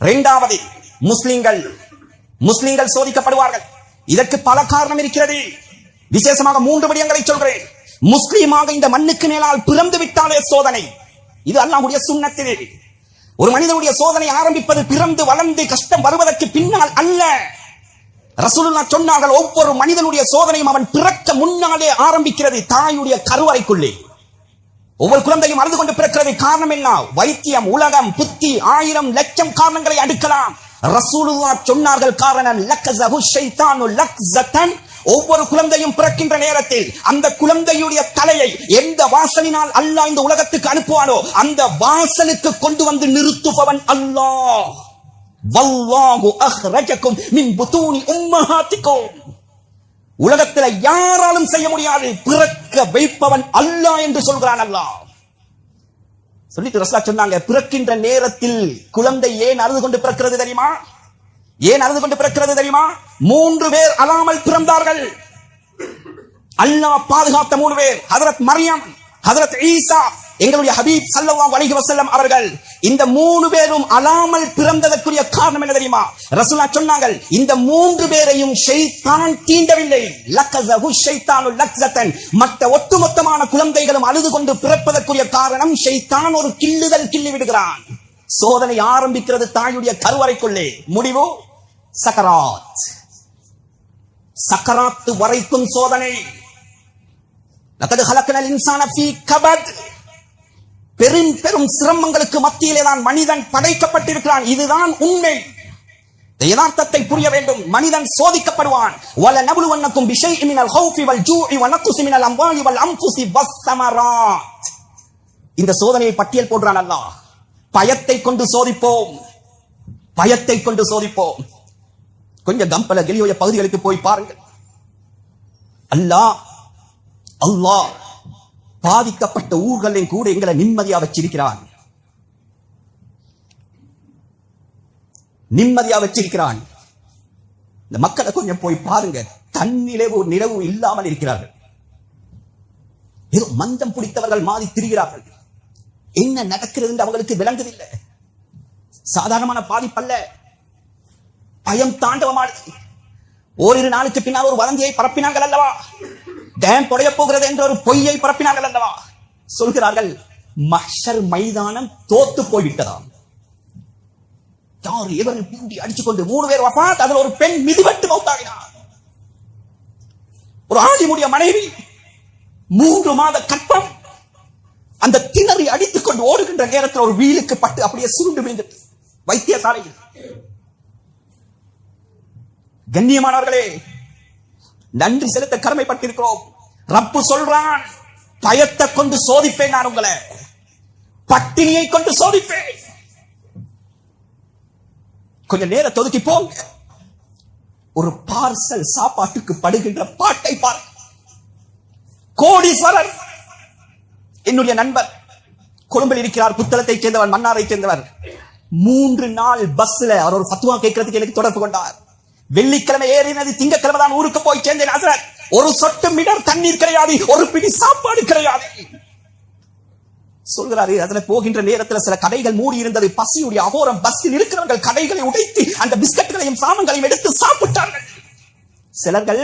இரண்டாவது முஸ்லிம்கள் முஸ்லிம்கள் சோதிக்கப்படுவார்கள். இதற்கு பல காரணம் இருக்கிறது. விசேஷமாக மூன்று விடயங்களை சொல்கிறேன். முஸ்லீமாக இந்த மண்ணுக்கு மேலால் பிறந்து விட்டாலே சோதனை. இது அல்லாஹுடைய சுண்ணத்தில். ஒரு மனிதனுடைய சோதனை ஆரம்பிப்பது பிறந்து வளர்ந்து கஷ்டம் வருவதற்கு பின்னால் அல்ல. ரசூலுல்லா சொன்னார்கள் ஒவ்வொரு மனிதனுடைய சோதனையும் அவன் பிறக்க முன்னாலே ஆரம்பிக்கிறது தாயுடைய கருவறைக்குள்ளே. ஒவ்வொரு குழந்தையும் அழுது கொண்டு பிறக்கிறது காரணம் என்ன? வைத்தியம் உலகம் புத்தி ஆயிரம் லட்சம் காரணங்களை அடுக்கலாம். ரசூலுல்லா சொன்னார்கள் காரணம் லக்கஸஹு ஷைத்தானு லக்ஸத்தன் ஒவ்வொரு குழந்தையும் பிறக்கின்ற நேரத்தில் அந்த குழந்தையுடைய தலையை எந்த வாசலினால் அல்லாஹ் இந்த உலகத்துக்கு அனுப்புவானோ அந்த வாசலுக்கு கொண்டு வந்து நிறுத்துபவன் அல்லாஹ். வல்லாஹு அஹ்ரஜக்கும் மின் புதூனி உம்மஹாத்திக்கும். உலகத்துல யாராலும் செய்ய முடியாது. பிறக்க வைப்பவன் அல்லாஹ் என்று சொல்கிறான் அல்லாஹ் சொல்லிட்டு ரசா சொன்னாங்க பிறக்கின்ற நேரத்தில் குழந்தை ஏன் அழுது கொண்டு பிறக்கிறது தெரியுமா? ஏன் அழுது கொண்டு பிறக்கிறது தெரியுமா? மூன்று பேர் அழாமல் பிறந்தார்கள். அல்லாஹ் பாதுகாத்த மூணு பேர். ஹதரத் மரியம் ஹதரத் ஈசா எங்களுடைய ஹபீப் ஸல்லல்லாஹு அலைஹி வசல்லம் அவர்கள் இந்த மூணு பேரும் அழாமல் பிறந்ததற்குரிய காரணம் என்ன தெரியுமா? ரசூலா சொன்னாங்கள் இந்த மூன்று பேரையும் ஷைத்தான் தீண்டவில்லை. லக்கஸஹு ஷைத்தானு லக்ஸத்தன். மற்ற ஒட்டுமொத்தமான குழந்தைகளும் அழுது கொண்டு பிறப்பதற்குரிய காரணம் ஷைத்தான் ஒரு கிள்ளுதல் கிள்ளி விடுகிறான். சோதனை ஆரம்பிக்கிறது தாயுடைய கருவறைக்குள்ளே. முடிவு? சக்கராத். சக்கராத்து வரைக்கும் சோதனை. லக்கது ஹலக்கனல் இன்சான ஃபீ கபத் பெரும் பெரும் சிரமங்களுக்கு மத்தியிலே தான் மனிதன் படைக்கப்பட்டிருக்கிறான். இதுதான் உண்மை. யதார்த்தத்தை புரிய வேண்டும். மனிதன் சோதிக்கப்படுவான். வல நபுலுவன்னக்கும் பிஷைஇ மினல் ஹௌஃபி வல் ஜூஇ வ நக்ஸி மினல் அம்வாலி வல் அன்ஃபுஸி வஸ்ஸமராத் இந்த சோதனையை பட்டியல் போடுறான் அல்லாஹ். பயத்தை கொண்டு சோதிப்போம். பயத்தை கொண்டு சோதிப்போம். கொஞ்சம் கம்பல கெலியோய பகுதிகளுக்கு போய் பாருங்கள். அல்லாஹ் அல்லாஹ் பாதிக்கப்பட்ட ஊர்களையும் கூட எங்களை நிம்மதியா வச்சிருக்கிறான். நிம்மதியா வச்சிருக்கிறான். இந்த மக்களை கொஞ்சம் போய் பாருங்க. தன்னிலவு நிலவு இல்லாமல் இருக்கிறார்கள். ஏதோ மந்தம் பிடித்தவர்கள் மாறி திரிகிறார்கள். என்ன நடக்கிறது என்று அவங்களுக்கு விளங்குதில்லை. சாதாரணமான பாதிப்பல்ல. பயம் தாண்டவமானது. ஓரிரு நாளுக்கு பின்னால் ஒரு வதந்தியை பரப்பினார்கள் அல்லவா? டேம் தொடைய போகிறது என்ற ஒரு பொய்யை பரப்பினார்கள் அல்லவா? சொல்கிறார்கள் மஹ்ஷர் மைதானம் தோத்து போய்விட்டதாம். யார் எவரை பூண்டி அடிச்சுக்கொண்டு மூணு பேர் வஃபாத் அதில் ஒரு பெண் மிதிவட்டு மௌத்தாகினார். ஒரு ஆதிமுடைய மனைவி மூன்று மாத கற்பம் அந்த திணறி அடித்துக் கொண்டு ஓடுகின்ற நேரத்தில் ஒரு வீலுக்கு பட்டு அப்படியே சுருண்டு விழுந்தது வைத்தியசாலையில். கண்ணியமானவர்களே நன்றி செலுத்த கடமைப்பட்டிருக்கிறோம். ரப்பு சொல்றான் பயத்தை கொண்டு சோதிப்பேன் நான் உங்களை. பட்டினியை கொண்டு சோதிப்பேன். கொஞ்ச நேரம் தொதுக்கி போங்க. ஒரு பார்சல் சாப்பாட்டுக்கு படுகின்ற பாட்டை பார். கோடீஸ்வரர் என்னுடைய நண்பர் கொழும்பில் இருக்கிறார் புத்தளத்தை சேர்ந்தவர் மன்னாரை சேர்ந்தவர். மூன்று நாள் பஸ்ல அவர் ஒரு ஃபத்வா கேட்கறதுக்கு எனக்கு தொடர்பு கொண்டார். வெள்ளிக்கிழமை ஏறினது திங்கக்கிழமை தான் ஊருக்கு போய் சேர்ந்தேன் ஹசரத். ஒரு சொட்டு மிடர் தண்ணீர் கிடையாது ஒரு பிடி சாப்பாடு கிடையாது. சொல்கிறாரு அதுல போகின்ற நேரத்தில் சில கடைகள் மூடி இருந்தது. பசியுடைய அகோரம் பஸ்ஸில் இருக்கிறவர்கள் கடைகளை உடைத்து அந்த பிஸ்கட்டுகளையும் சாமங்களையும் எடுத்து சாப்பிட்டார்கள். சிலர்கள்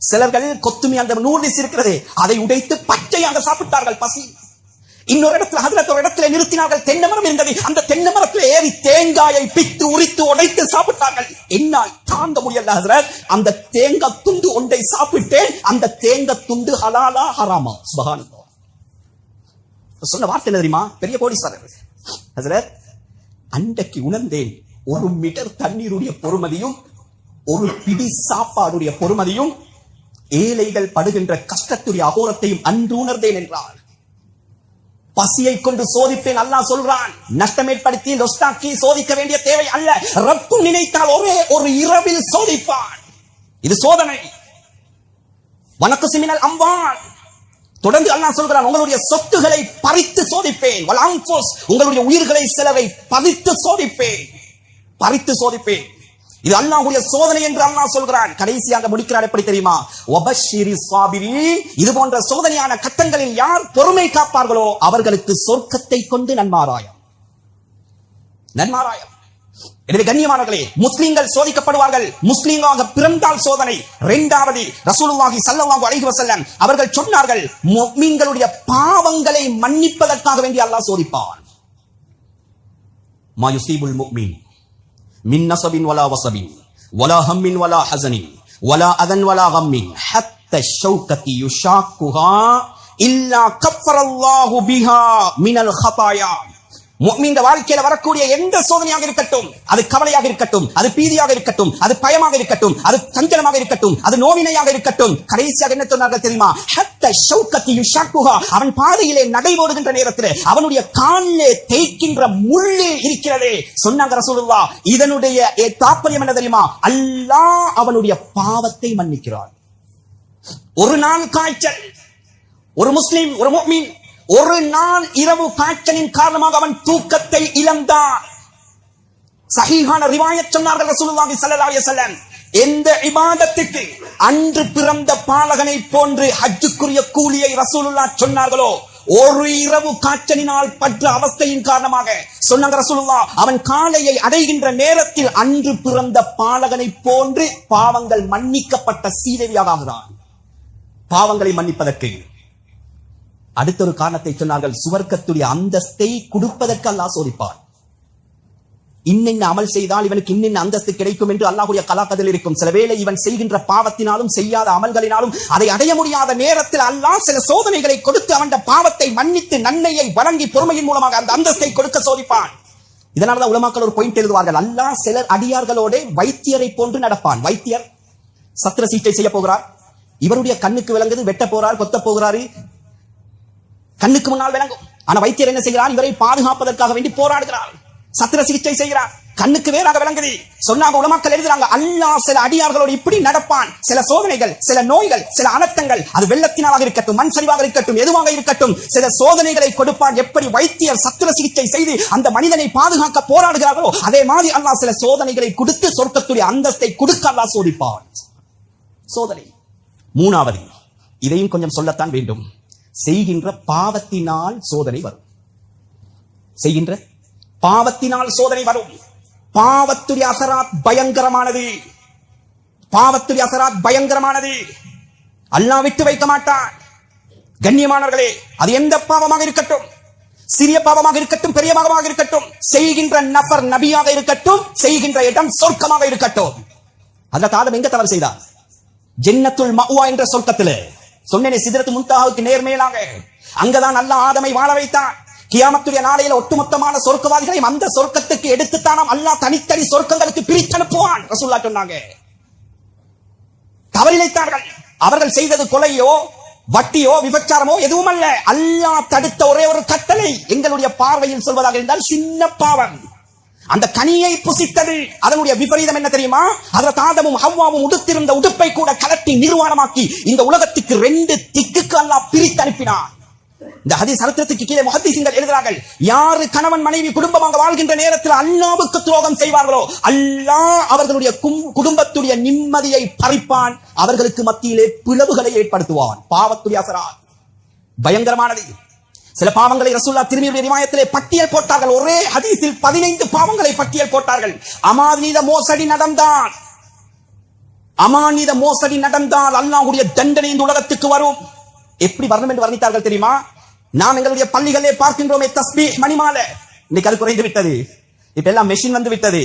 சிலர்கள் கொத்துமி அந்த நூர்னிஸ் இருக்கிறது அதை உடைத்து பச்சையாக சாப்பிட்டார்கள் பசி. இன்னொரு இடத்துல ஹசரத் ஒரு இடத்துல நிறுத்தினார்கள். தென்னை மரம் இருந்தது. அந்த தென்னை மரத்தில் ஏறி தேங்காயை பித்து உரித்து உடைத்து சாப்பிட்டார்கள். என்னால் தாங்க முடியல ஹசரத். அந்த தேங்காய் துண்டு ஒன்றை சாப்பிட்டேன். அந்த தேங்காய் துண்டு ஹலாலா ஹராமா. சுபஹானல்லாஹ் சொன்ன வார்த்தை என்ன தெரியுமா? பெரிய கோடீஸ்வரர். ஹசரத் அன்றைக்கு உணர்ந்தேன் ஒரு மீட்டர் தண்ணீருடைய பொறுமதியும் ஒரு பிடி சாப்பாடுடைய பொறுமதியும் ஏழைகள் படுகின்ற கஷ்டத்துடைய அகோரத்தையும் அன்று உணர்ந்தேன் என்றார். பசியை கொண்டு சோதிப்பேன் அல்லாஹ் சொல்றான். நஷ்டம் ஏற்படுத்தி நொஸ்டாக்கி சோதிக்க வேண்டிய தேவை அல்ல. ரப்பு நினைத்தால் ஒரே ஒரு இரவில் சோதிப்பான். இது சோதனை. வணக்கு சிமினல் அம்பான் தொடர்ந்து அல்லாஹ் சொல்கிறான் உங்களுடைய சொத்துகளை பறித்து சோதிப்பேன். உங்களுடைய உயிர்களை சிலரை பறித்து சோதிப்பேன். பறித்து சோதிப்பேன். இது அல்லாஹுடைய சோதனை என்று அல்லாஹ் சொல்கிறான். கடைசியாக முடிக்கிறான் எப்படி தெரியுமா? ஒபஷிரி சாபிரீன் இது போன்ற சோதனையான கட்டங்களில் யார் பொறுமை காப்பார்களோ அவர்களுக்கு சொர்க்கத்தை கொண்டு நன்மாராயம். நன்மாராயம். எனவே கண்ணியமானவர்களே முஸ்லீம்கள் சோதிக்கப்படுவார்கள். முஸ்லீமாக பிறந்தால் சோதனை. இரண்டாவது ரசூலுல்லாஹி ஸல்லல்லாஹு அலைஹி வஸல்லம் அவர்கள் சொன்னார்கள் முஃமின்களுடைய பாவங்களை மன்னிப்பதற்காக வேண்டி அல்லாஹ் சோதிப்பான். மா யுஸீபுல் முஃமின். من نصب ولا وصب ولا هم ولا حزن ولا أذن ولا غم حتى الشوكة يشاكها إلا كفر الله بها من الخطايا. இந்த வாழ்க்கையில வரக்கூடிய எந்த சோதனையாக இருக்கட்டும் அது கவலையாக இருக்கட்டும் அது பீதியாக இருக்கட்டும் அது பயமாக இருக்கட்டும் அது சஞ்சலமாக இருக்கட்டும் அது நோவினையாக இருக்கட்டும் கடைசியாக என்ன சொன்னார்கள் தெரியுமா? அவன் பாதையிலே நடைபோடுகின்ற நேரத்தில் அவனுடைய காலிலே தேய்க்கின்ற முள்ளு இருக்கிறதே. சொன்னாங்க ரசூலுல்லா இதனுடைய ஏ, தாற்பயம் என்ன தெரியுமா? அல்லாஹ் அவனுடைய பாவத்தை மன்னிக்கிறான். ஒரு நாள் காய்ச்சல் ஒரு முஸ்லீம் ஒரு மீன் ஒரு நாள் இரவு காய்ச்சலின் காரணமாக அவன் தூக்கத்தை இழந்தான் சஹீஹான ரிவாயத் சொன்னார்கள் ரசூலுல்லாஹி ஸல்லல்லாஹு அலைஹி வஸல்லம். எந்த இபாதத்துக்கு அன்று பிறந்த பாலகனை போன்று ஹஜ்ஜுக்குரிய கூலியை ரசூலுல்லாஹ் சொன்னார்களோ ஒரு இரவு காய்ச்சலினால் பற்ற அவஸ்தையின் காரணமாக சொன்னாங்க ரசூலுல்லா அவன் காலையை அடைகின்ற நேரத்தில் அன்று பிறந்த பாலகனை போன்று பாவங்கள் மன்னிக்கப்பட்ட சீதவியாக ஆகிறான் பாவங்களை மன்னிப்பதற்கு. அடுத்த ஒரு காரணத்தை சொன்னார்கள் சுவர்க்கத்துடைய அந்தஸ்தை கொடுப்பதற்கு அல்லாஹ் சோதிப்பார் இன்னின் அமல் செய்தால் இவனுக்கு இன்னின் அந்தஸ்து கிடைக்கும் என்று அல்லாஹுடைய கலாக்கதில் இருக்கும். சில வேளை இவன் செய்கின்ற பாவத்தினாலும் செய்யாத அமல்களினாலும் அதை அடைய முடியாத நேரத்தில் அல்லாஹ் சில சோதனைகளை கொடுத்து அவன் பாவத்தை மன்னித்து நன்மையை வழங்கி பொறுமையின் மூலமாக அந்த அந்தஸ்தை கொடுக்க சோதிப்பான். இதனாலதான் உலமாக்கள் ஒரு பாயிண்ட் எழுதுவார்கள். அல்லாஹ் சிலர் அடியார்களோட வைத்தியரை போன்று நடப்பான். வைத்தியர் சத்திர சிகிச்சை செய்ய போகிறார். இவருடைய கண்ணுக்கு விளங்குது வெட்ட போறார் கொத்த போகிறாரு கண்ணுக்கு முன்னால் விளங்கும். ஆனா வைத்தியர் என்ன செய்கிறார்? இவரை பாதுகாப்பதற்காக வேண்டி போராடுகிறார். சத்திர சிகிச்சை செய்கிறார். கண்ணுக்கு வேறாக விளங்குது. சொன்னாங்க உலமாக்கள் எழுதுறாங்க அல்லாஹ் சில அடியார்களோடு இப்படி நடப்பான். சில சோதனைகள் சில நோய்கள் சில அனர்த்தங்கள் அது வெள்ளத்தினாலாக இருக்கட்டும் மண் சரிவாக இருக்கட்டும் எதுவாக இருக்கட்டும் சில சோதனைகளை கொடுப்பான். எப்படி வைத்தியர் சத்திர சிகிச்சை செய்து அந்த மனிதனை பாதுகாக்க போராடுகிறார்களோ அதே மாதிரி அல்லாஹ் சில சோதனைகளை கொடுத்து சொர்க்கத்துடைய அந்தஸ்தை கொடுக்க அல்லாஹ் சோதிப்பான். சோதனை. மூணாவது இதையும் கொஞ்சம் சொல்லத்தான் வேண்டும். செய்கின்ற பாவத்தினால் சோதனை வரும். செய்கின்ற பாவத்தினால் சோதனை வரும். பாவத்துடைய அசராத் பயங்கரமானது. பாவத்துடைய அசராத் பயங்கரமானது. அல்லா விட்டு வைக்க மாட்டான். கண்ணியமானவர்களே அது எந்த பாவமாக இருக்கட்டும்? சிறிய பாவமாக இருக்கட்டும் பெரிய பாவமாக இருக்கட்டும். செய்கின்ற நபர் நபியாக இருக்கட்டும் செய்கின்ற இடம் சொர்க்கமாக இருக்கட்டும். அந்த தாதம் எங்க தவறு செய்தார்? ஜென்னத்துள் மவுவா என்ற சொர்க்கத்திலே. சொன்னேனே சிதறத்து முன்தாவுக்கு நேர்மையிலாக. அங்கதான் நல்ல ஆதமை வாழ வைத்தான். கியாமத்துடைய நாளையில ஒட்டுமொத்தமான சொர்க்கவாதிகளை அந்த சொர்க்கத்துக்கு எடுத்துத்தானாம் அல்லாஹ் தனித்தனி சொர்க்கங்களுக்கு பிரித்து அனுப்புவான் ரசூல்லா சொன்னாங்க. தவறிழைத்தார்கள் அவர்கள் செய்தது கொலையோ வட்டியோ விபச்சாரமோ எதுவும் அல்ல அல்லாஹ் தடுத்த ஒரே ஒரு கட்டளை. எங்களுடைய பார்வையில் சொல்வதாக இருந்தால் சின்ன பாவம். அந்த கனியை புசித்தது அதனுடைய விபரீதம் என்ன தெரியுமா? அதில் தாதமும் ஹவ்வாவும் உடுத்திருந்த உடுப்பை கூட கலட்டி நிர்வாணமாக்கி இந்த உலகத்துக்கு ரெண்டு திக்குக்கு அல்லாஹ் பிரித்து அனுப்பினான். இந்த ஹதீஸ் சரித்திரத்துக்கு கீழே முகத்தீசிங்கள் எழுதுகிறார்கள் யாரு கணவன் மனைவி குடும்பமாக வாழ்கின்ற நேரத்தில் அல்லாவுக்கு துரோகம் செய்வார்களோ அல்லாஹ் அவர்களுடைய கும்- குடும்பத்துடைய நிம்மதியை பறிப்பான் அவர்களுக்கு மத்தியிலே பிளவுகளை ஏற்படுத்துவான். பாவத்துடைய அசரா பயங்கரமானது. சில பாவங்களை ரசூல்லா திருமியுடைய நியாயத்திலே பட்டியல் போட்டார்கள். ஒரே ஹதீஸில் பதினைந்து பாவங்களை பட்டியல் போட்டார்கள். அமாநீத மோசடி நடந்தான் அமாநீத மோசடி நடந்தால் அல்லாஹுடைய தண்டனை இந்த உலகத்துக்கு வரும். எப்படி வரணும் என்று வர்ணித்தார்கள் தெரியுமா? நாம் எங்களுடைய பள்ளிகளே பார்க்கின்றோமே தஸ்பீ மணிமாலை. இன்னைக்கு அது குறைந்து விட்டது. இப்ப எல்லாம் மெஷின் வந்து விட்டது.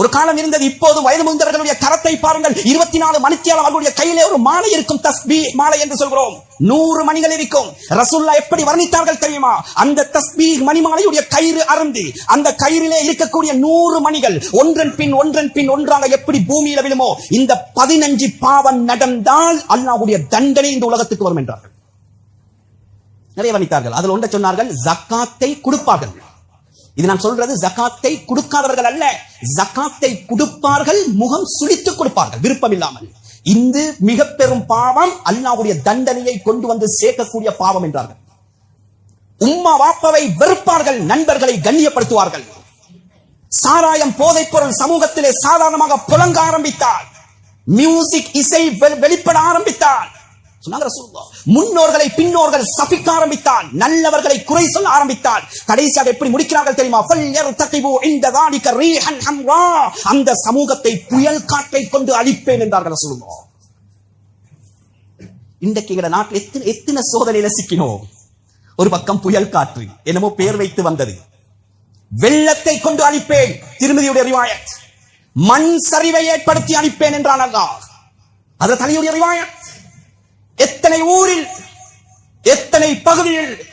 ஒரு காலம் இருந்தது இப்போது வயது முந்தவர்களுடைய கரத்தை பாருங்கள். இருபத்தி நாலு மணித்தியால் அவர்களுடைய கையிலே ஒரு மாலை இருக்கும் தஸ்பீ மாலை என்று சொல்கிறோம். நூறு மணிகள் இருக்கும். ரசுல்லா எப்படி வர்ணித்தார்கள் தெரியுமா? அந்த தஸ்பீ மணிமாலையுடைய கயிறு அருந்து அந்த கயிறிலே இருக்கக்கூடிய நூறு மணிகள் ஒன்றன் பின் ஒன்றன் பின் ஒன்றாக எப்படி பூமியில விழுமோ இந்த பதினஞ்சு பாவம் நடந்தால் அல்லாவுடைய தண்டனை இந்த உலகத்துக்கு வரும் என்றார்கள். நிறைய வர்ணித்தார்கள். அதில் ஒன்றை சொன்னார்கள் ஜக்காத்தை கொடுப்பார்கள். இது நான் சொல்றது ஜக்காத்தை கொடுக்காதவர்கள் அல்ல. ஜக்காத்தை கொடுப்பார்கள் முகம் சுழித்துக் கொடுப்பார்கள். விருப்பம் இல்லாமல் இந்து மிக பெரும் பாவம் அல்லாவுடைய தண்டனையை கொண்டு வந்து சேர்க்கக்கூடிய பாவம் என்றார்கள். உம்மா வாப்பவை வெறுப்பார்கள் நண்பர்களை கண்ணியப்படுத்துவார்கள். சாராயம் போதைப் பொருள் சமூகத்திலே சாதாரணமாக புலங்க ஆரம்பித்தால் மியூசிக் இசை வெளிப்பட ஆரம்பித்தால் சொன்னாங்க முன்னோர்களை பின்னோர்கள் சபிக்க ஆரம்பித்தான் நல்லவர்களை குறை சொல்ல ஆரம்பித்தான் கடைசியாக எப்படி முடிக்கிறார்கள் தெரியுமா? ஃபல்யர் தகிபு இந்த தாடிக்க அந்த சமூகத்தை புயல் காற்றை கொண்டு அழிப்பேன் என்றார்கள் ரசூல்லா இன்றைக்கு எங்க நாட்டில் எத்தனை எத்தனை சோதனையில சிக்கினோம்? ஒரு பக்கம் புயல் காற்று என்னமோ பெயர் வைத்து வந்தது. வெள்ளத்தை கொண்டு அழிப்பேன் திருமதியுடைய ரிவாயத். மண் சரிவை ஏற்படுத்தி அழிப்பேன் என்றான் அல்லாஹ். அது தலையுடைய ரிவாயத். எத்தனை ஊரில் எத்தனை பகுதியில்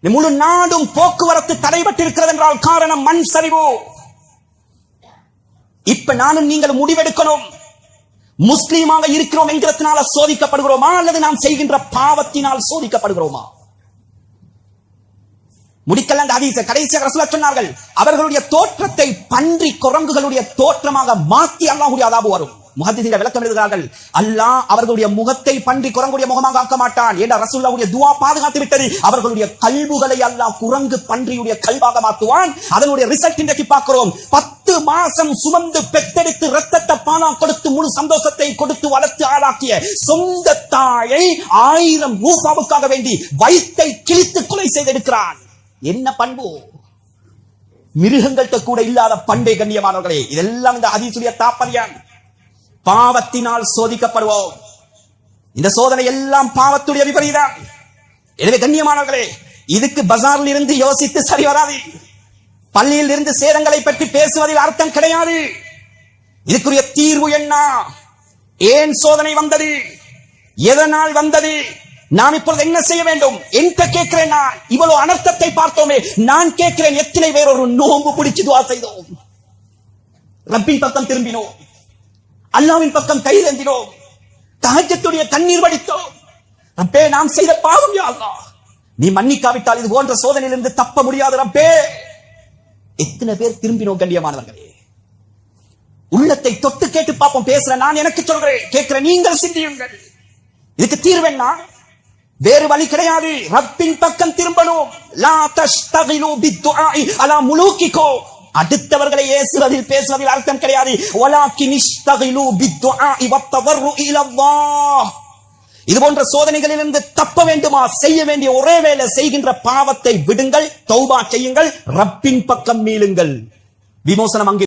முழு நாடும் போக்குவரத்து தடைபட்டிருக்கிறது என்றால் காரணம் மண் சரிவு. இப்ப நானும் நீங்கள் முடிவெடுக்கணும். முஸ்லீமாக இருக்கிறோம் என்கிறதுனால சோதிக்கப்படுகிறோமா? அல்லது நாம் செய்கின்ற பாவத்தினால் சோதிக்கப்படுகிறோமா? முடிக்கல அந்த ஹதீஸ. கடைசியாக ரசூலா சொன்னார்கள் அவர்களுடைய தோற்றத்தை பன்றி குரங்குகளுடைய தோற்றமாக மாற்றி அல்லாஹுடைய அதாபு வரும். முஹத்திஸீன்கள் விளக்கம் எழுதுகிறார்கள். அல்லாஹ் அவர்களுடைய முகத்தை பன்றி குரங்குடைய முகமாக ஆக்க மாட்டான். என்ற ரசூல்லாவுடைய துவா பாதுகாத்து விட்டது? அவர்களுடைய கல்புகளை அல்லாஹ் குரங்கு பன்றியுடைய கல்வாக மாற்றுவான். அதனுடைய ரிசல்ட் இன்றைக்கு பார்க்கிறோம். பத்து மாசம் சுமந்து பெத்தெடுத்து ரத்தத்தை பானா கொடுத்து முழு சந்தோஷத்தை கொடுத்து வளர்த்து ஆளாக்கிய சொந்த தாயை ஆயிரம் ரூபாவுக்காக வேண்டி வயிற்றை கிழித்து கொலை செய்திருக்கிறான். என்ன பண்பு? மிருகங்கள்கிட்ட கூட இல்லாத பண்டை கண்ணியமானவர்களே இதெல்லாம் இந்த ஹதீசுடைய தாப்பரியான் பாவத்தினால் சோதிக்கப்படுவோம். இந்த சோதனை எல்லாம் பாவத்துடைய விபரீதம். எனவே கண்ணியமானவர்களே இதுக்கு பஜாரில் இருந்து யோசித்து சரி வராது. பள்ளியில் இருந்து சேதங்களை பற்றி பேசுவதில் அர்த்தம் கிடையாது. இதுக்குரிய தீர்வு என்ன? ஏன் சோதனை வந்தது? எதனால் வந்தது? நாம் இப்பொழுது என்ன செய்ய வேண்டும்? என்கிட்ட கேட்கிறேன் நான். இவ்வளவு அனர்த்தத்தை பார்த்தோமே நான் கேட்கிறேன். எத்தனை பேர் ஒரு நோம்பு பிடிச்சு துவா செய்தோம்? ரப்பின் பக்கம் திரும்பினோம். அல்லாவின் பக்கம் கைதேந்தினோம் தகஜத்துடைய கண்ணீர் வடித்தோம். ரப்பே நாம் செய்த பாவம் யா நீ மன்னிக்காவிட்டால் இது போன்ற சோதனையிலிருந்து தப்ப முடியாது ரப்பே. எத்தனை பேர் திரும்பினோம் கண்ணியமானவர்களே. உள்ளத்தை தொட்டு கேட்டு பார்ப்போம். பேசுற நான் எனக்கு சொல்கிறேன். கேட்கிற நீங்கள் சிந்தியுங்கள். இதுக்கு தீர்வு என்ன? வேறு வழி கிடையாது. ரப்பின் பக்கம் திரும்பணும். லா தஷ்தகிலு பித்துஆஇ அலா முலூக்கிகோ. அடுத்தவர்களை ஏசுவதில் பேசுவதில் அர்த்தம் கிடையாது. இது போன்ற சோதனைகளிலிருந்து தப்ப வேண்டுமா? செய்ய வேண்டிய ஒரே வேலை செய்கின்ற பாவத்தை விடுங்கள் தௌபா செய்யுங்கள் ரப்பின் பக்கம் மீளுங்கள். விமோசனம் அங்கு